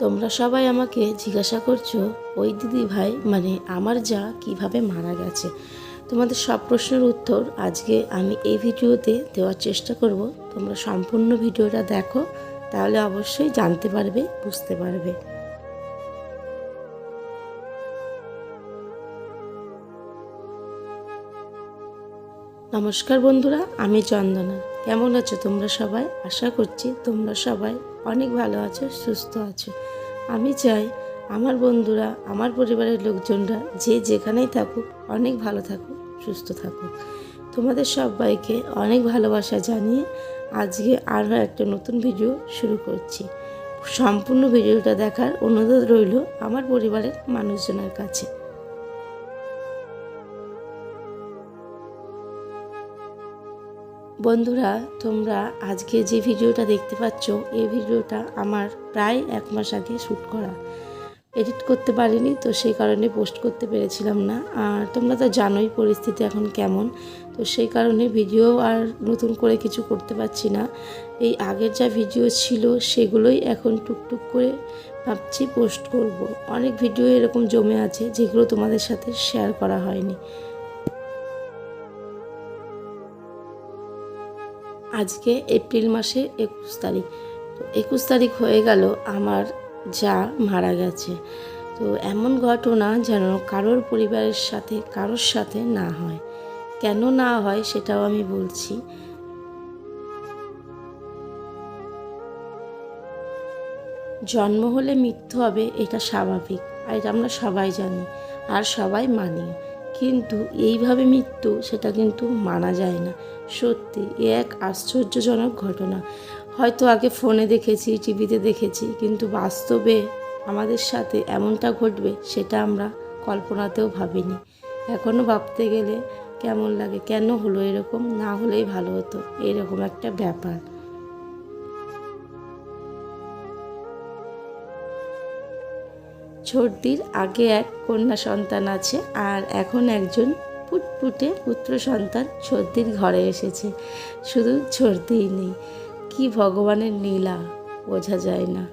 তোমরা সবাই আমাকে জিজ্ঞাসা করছ, ওই দিদি ভাই মানে আমার যা কীভাবে মারা গেছে? তোমাদের সব প্রশ্নের উত্তর আজকে আমি এই ভিডিওতে দেওয়ার চেষ্টা করব। তোমরা সম্পূর্ণ ভিডিওটা দেখো, তাহলে অবশ্যই জানতে পারবে, বুঝতে পারবে। নমস্কার বন্ধুরা, আমি চন্দনা। কেমন আছো তোমরা সবাই? আশা করছি তোমরা সবাই অনেক ভালো আছো, সুস্থ আছো। আমি চাই আমার বন্ধুরা, আমার পরিবারের লোকজনরা যে যেখানেই থাকুক, অনেক ভালো থাকুক, সুস্থ থাকুক। তোমাদের সবাইকে অনেক ভালোবাসা জানিয়ে আজকে আরও একটা নতুন ভিডিও শুরু করছি। সম্পূর্ণ ভিডিওটা দেখার অনুরোধ রইল আমার পরিবারের মানুষজনের কাছে। বন্ধুরা, তোমরা আজকে যে ভিডিওটা দেখতে পাচ্ছ, এই ভিডিওটা আমার প্রায় এক মাস আগে শ্যুট করা। এডিট করতে পারিনি, তো সেই কারণে পোস্ট করতে পেরেছিলাম না। আর তোমরা তো জানোই পরিস্থিতি এখন কেমন, তো সেই কারণে ভিডিও আর নতুন করে কিছু করতে পারছি না। এই আগের যা ভিডিও ছিল, সেগুলোই এখন টুকটুক করে ভাবছি পোস্ট করব। অনেক ভিডিও এরকম জমে আছে, যেগুলো তোমাদের সাথে শেয়ার করা হয়নি। আজকে এপ্রিল মাসে একুশ তারিখ। তো একুশ তারিখ হয়ে গেল, আমার যা মারা গেছে। তো এমন ঘটনা যেন কারোর পরিবারের সাথে, কারোর সাথে না হয়। কেন না হয় সেটাও আমি বলছি। জন্ম হলে মৃত্যু হবে, এটা স্বাভাবিক। আর এটা আমরা সবাই জানি, আর সবাই মানি। কিন্তু এইভাবে মৃত্যু, সেটা কিন্তু মানা যায় না। সত্যি, এ এক আশ্চর্যজনক ঘটনা। হয়তো আগে ফোনে দেখেছি, টিভিতে দেখেছি, কিন্তু বাস্তবে আমাদের সাথে এমনটা ঘটবে, সেটা আমরা কল্পনাতেও ভাবিনি। এখনও ভাবতে গেলে কেমন লাগে, কেন হলো এরকম? না হলেই ভালো হতো। এরকম একটা ব্যাপার। ছোটদির আগে এক কন্যা সন্তান আছে আর এখন একজন পুটপুটে পুত্র সন্তান সর্দির ঘরে এসেছে। শুধু সর্দিই নেই, কি ভগবানের নীলা বোঝা যায় না।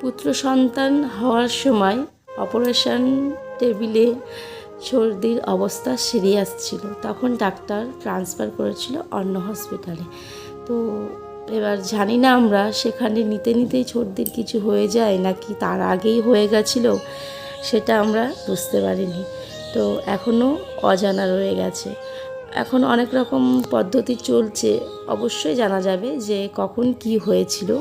পুত্র সন্তান হওয়ার সময় অপারেশন টেবিলে সর্দির অবস্থা সিরিয়াস ছিল। তখন ডাক্তার ট্রান্সফার করেছিল অন্য হসপিটালে। তো এবার জানি না আমরা সেখানে নিতে নিতেই সর্দির কিছু হয়ে যায় নাকি তার আগেই হয়ে গেছিল, সেটা আমরা বুঝতে পারিনি। তো এখনও অজানা রয়ে গেছে। এখন অনেক রকম পদ্ধতি চলছে, অবশ্যই জানা যাবে যে কখন কি হয়েছিল।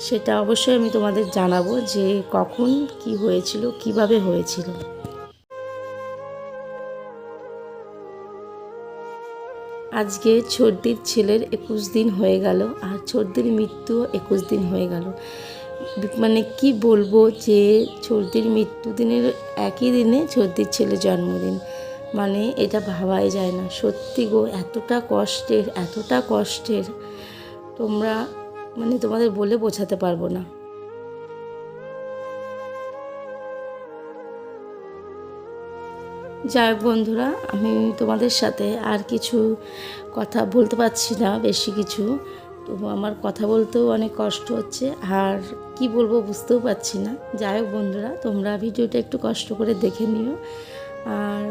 সেটা অবশ্যই আমি তোমাদের জানাব যে কখন কি হয়েছিল, কীভাবে হয়েছিল। আজকে ছর্দির ছেলের একুশ দিন হয়ে গেল আর ছর্দির মৃত্যুও একুশ দিন হয়ে গেল। মানে কি বলব যে ছর্দির মৃত্যু দিনের একই দিনে ছর্দির ছেলে জন্মদিন। মানে এটা ভাবাই যায় না। সত্যি গো, এতটা কষ্টের এতটা কষ্টের। তোমরা মানে তোমাদের বলে বোঝাতে পারব না। যাই হোক বন্ধুরা, আমি তোমাদের সাথে আর কিছু কথা বলতে পারছি না, বেশি কিছু। তো আমার কথা বলতেও অনেক কষ্ট হচ্ছে, আর কি বলব বুঝতেও পারছি না। যাই হোক বন্ধুরা, তোমরা ভিডিওটা একটু কষ্ট করে দেখে নিও। আর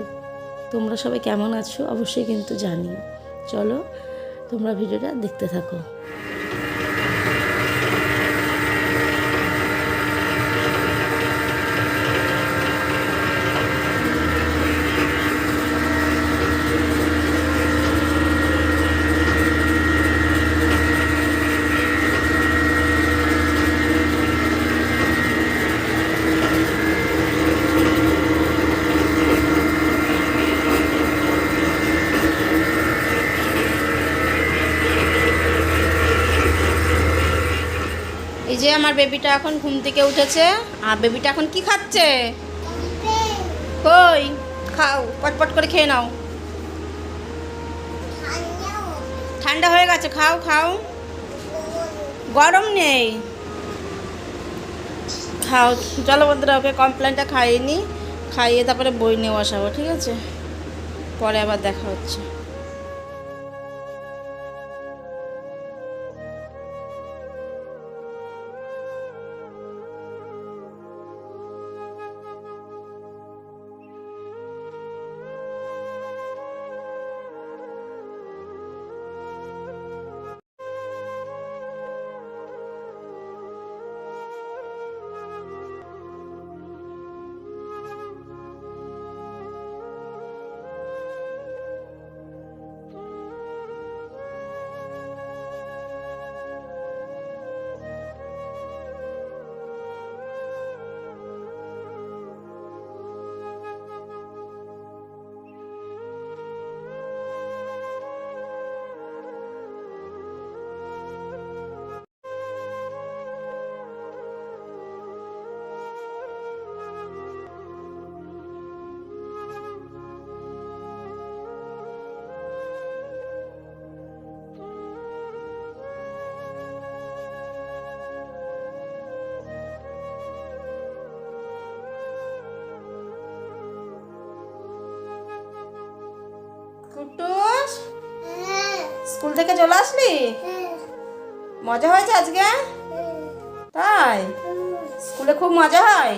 তোমরা সবাই কেমন আছো অবশ্যই কিন্তু জানিও। চলো, তোমরা ভিডিওটা দেখতে থাকো। যে আমার বেবিটা এখন ঘুম থেকে উঠেছে, আর বেবিটা এখন কি খাচ্ছে? কই? খাও, পটপট করে খেয়ে নাও। ঠান্ডা হয়ে গেছে, খাও খাও। গরম নেই। খাও, চলো বন্ধুরা, ওকে কমপ্লেনটা খাইয়ে নি। খাইয়ে তারপরে বই নিয়ে বসাবো, ঠিক আছে? পরে আবার দেখা হচ্ছে। স্কুল থেকে চলে আসলি? মজা হয়েছে আজকে? তাই? স্কুলে খুব মজা হয়?